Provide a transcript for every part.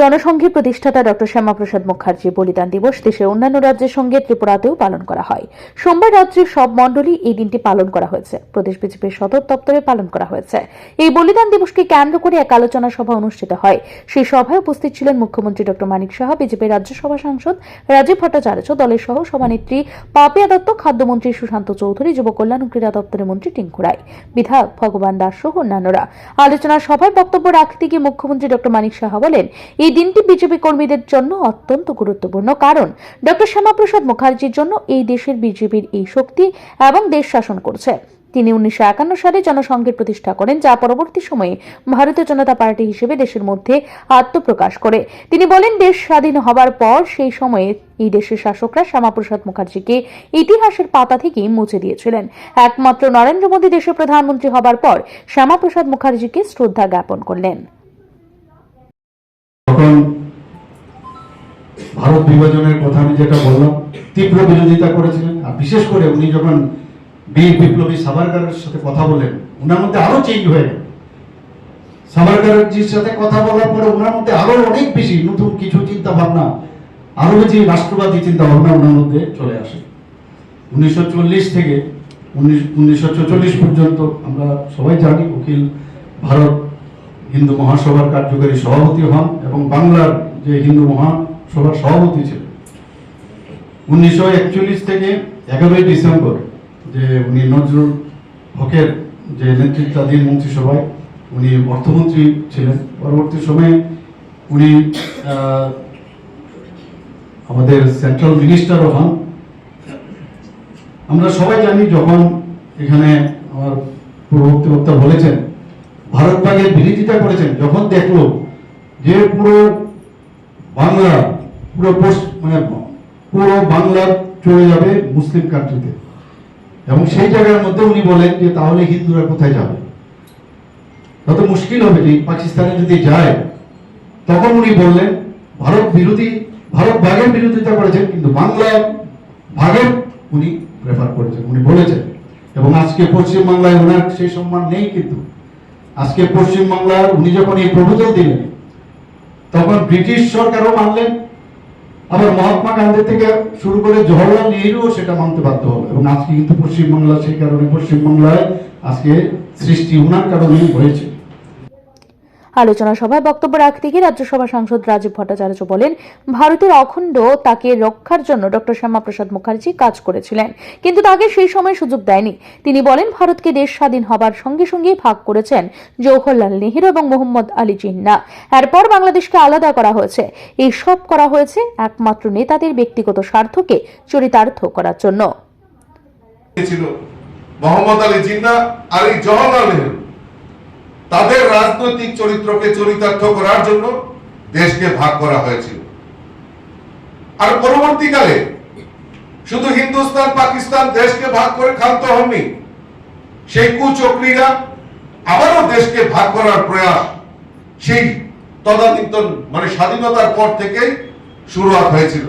জনসংঘের প্রতিষ্ঠাতা ডক্টর শ্যামাপ্রসাদ মুখার্জি বলিদান দিবস দেশের অন্যান্য রাজ্যের সঙ্গে ত্রিপুরাতেও পালন করা হয়। সোমবার রাজ্যের সব মণ্ডলী এই দিনটি পালন করা হয়েছে। প্রদেশ বিজেপির সদর দপ্তরে পালন করা হয়েছে। এই বলিদান দিবসকে কেন্দ্র করে এক আলোচনা সভা অনুষ্ঠিত হয়। সেই সভায় উপস্থিত ছিলেন মুখ্যমন্ত্রী ডক্টর মানিক সাহা, বিজেপির রাজ্যসভা সাংসদ রাজীব ভট্টাচার্য, দলের সহ সভানেত্রী পাপিয়া দত্ত, খাদ্যমন্ত্রী সুশান্ত চৌধুরী, যুব কল্যাণ ও ক্রীড়া দপ্তরের মন্ত্রী টিঙ্কু রায়, বিধায়ক ভগবান দাস সহ অন্যান্যরা। আলোচনা সভায় বক্তব্য রাখতে গিয়ে মুখ্যমন্ত্রী ডক্টর মানিক সাহা বলেন এই দিনটি বিজেপি কর্মীদের জন্য অত্যন্ত গুরুত্বপূর্ণ কারণ ডক্টর শ্যামাপ্রসাদ মুখার্জির জন্য এই দেশের বিজেপির এই শক্তি এবং দেশ শাসন করছে। তিনি উনিশশো একান্ন সালে জনসংঘের প্রতিষ্ঠা করেন, যা পরবর্তী সময়ে ভারতীয় জনতা পার্টি হিসেবে দেশের মধ্যে আত্মপ্রকাশ করে। তিনি বলেন, দেশ স্বাধীন হবার পর সেই সময়ে এই দেশের শাসকরা শ্যামাপ্রসাদ মুখার্জিকে ইতিহাসের পাতা থেকে মুছে দিয়েছিলেন। একমাত্র নরেন্দ্র মোদী দেশের প্রধানমন্ত্রী হবার পর শ্যামাপ্রসাদ মুখার্জিকে শ্রদ্ধা জ্ঞাপন করলেন। ভারত বিভাজনের কথা আমি যেটা বললাম, তীব্র বিরোধিতা করেছিলেন। আর বিশেষ করে উনি যখন বীর বিপ্লবী সাভারকারের সাথে কথা বলেন ওনার মধ্যে আরও চেঞ্জ হয়ে গেল। সাভারকারজির সাথে কথা বলার পরে ওনার মধ্যে আরও অনেক বেশি নতুন কিছু চিন্তা ভাবনা আরও বেশি রাষ্ট্রবাদী চিন্তা ভাবনা ওনার মধ্যে চলে আসে। উনিশশো চল্লিশ থেকে উনিশশো পর্যন্ত আমরা সবাই জানি, উকিল ভারত হিন্দু মহাসভার কার্যকারী সভাপতি হন এবং বাংলার যে হিন্দু মহাসভার সভাপতি ছিলেন উনিশশো একচল্লিশ থেকে এগারোই ডিসেম্বর যে উনি নজরুল হকের যে নেতৃত্বাধীন মন্ত্রিসভায় উনি অর্থমন্ত্রী ছিলেন। পরবর্তী সময়ে উনি আমাদের সেন্ট্রাল মিনিস্টারও হন। আমরা সবাই জানি যখন এখানে আমার পূর্ববর্তী বক্তা বলেছেন, ভারত বিরোধিতা করেছেন, যখন দেখল যে পুরো পুরো মানে পুরো বাংলা চলে যাবে মুসলিম কান্ট্রিতে এবং সেই জায়গার মধ্যে উনি বলেন যে, তাহলে হিন্দুরা কোথায় যাবে? তত মুশকিল হবে যে, পাকিস্তানে যদি যায়, তখন উনি বললেন, ভারত বিরোধী, ভারত ভাগের বিরোধিতা করেছেন, কিন্তু বাংলা ভাগের উনি প্রেফার করেছেন। উনি বলেছেন। এবং আজকে পশ্চিমবাংলায় ওনার সেই সম্মান নেই কিন্তু। আজকে পশ্চিমবাংলার উনি যখন এই প্রপোজাল দিলেন, তখন ব্রিটিশ সরকারও মানলেন আবার মহাত্মা গান্ধী থেকে শুরু করে জওহরলাল নেহরুও সেটা মানতে বাধ্য হবে এবং আজকে কিন্তু পশ্চিমবাংলা সেই কারণে পশ্চিমবাংলায় আজকে সৃষ্টি ওনার কারণেই হয়েছে। আলোচনা সভায় বক্তব্য রাখতে গিয়ে রাজ্যসভা সাংসদ রাজীব ভট্টাচার্য বলেন, ভারতের অখণ্ড তাকে রক্ষার জন্য ডক্টর শ্যামাপ্রসাদ মুখার্জি কাজ করেছিলেন, কিন্তু তাকে সেই সময় সুযোগ দেয়নি। তিনি বলেন, ভারতকে দেশ স্বাধীন হবার সঙ্গে সঙ্গে ভাগ করেছেন জওহরলাল নেহেরু এবং মোহাম্মদ আলী জিন্না। এরপর বাংলাদেশকে আলাদা করা হয়েছে। এই সব করা হয়েছে একমাত্র নেতাদের ব্যক্তিগত স্বার্থকে চরিতার্থ করার জন্য। মোহাম্মদ আলী জিন্না আর এই জওহরলাল নেহরু। তাদের রাজনৈতিক চরিত্রকে চরিতার্থ করার জন্য দেশকে ভাগ করা হয়েছিল। আর পরবর্তীকালে শুধু হিন্দুস্তান, পাকিস্তান দেশকে ভাগ করে ক্ষান্ত হননি, সেই কুচক্রীরা আবারও দেশকে ভাগ করার প্রয়াস সেই তদানীন্তন মানে স্বাধীনতার পর থেকেই শুরুয়াত হয়েছিল।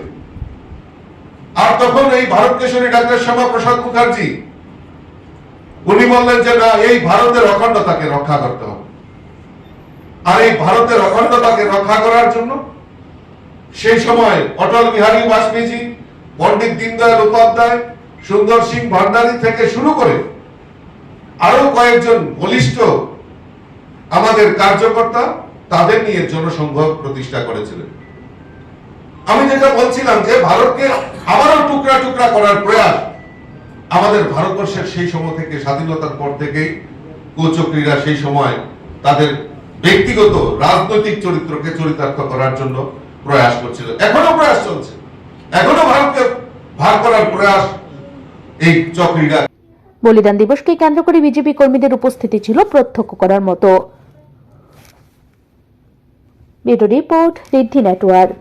আর তখন এই ভারত কেশরী ডাক্তার শ্যামাপ্রসাদ মুখার্জি উনি বললেন যে, না, এই ভারতের অখণ্ডতাকে রক্ষা করতে হবে। আর এই ভারতের অখণ্ডতাকে রক্ষা করার জন্য সেই সময় অটল বিহারী বাজপেয়ীজি পণ্ডিত দীনদয়াল উপাধ্যায়, সুন্দর সিং ভান্ডারী থেকে শুরু করে আরও কয়েকজন বলিষ্ঠ আমাদের কার্যকর্তা তাদের নিয়ে জনসংঘ প্রতিষ্ঠা করেছিলেন। আমি যেটা বলছিলাম যে, ভারতকে আবারও টুকরা টুকরা করার প্রয়াস আমাদের ভারতবর্ষের সেই সময় থেকে, স্বাধীনতার পর থেকেই কুচক্রীরা সেই সময় তাদের ব্যক্তিগত রাজনৈতিক চরিত্রকে চরিতার্থ করার জন্য প্রয়াস করছিল। এখনও প্রয়াস চলছে। এখনও ভারতকে ভাগ করার প্রয়াস এই চক্রীরা বলিদান দিবসকে কেন্দ্র করে বিজেপি কর্মীদের উপস্থিতি ছিল প্রত্যক্ষ করার মতো। Report Riddhi network.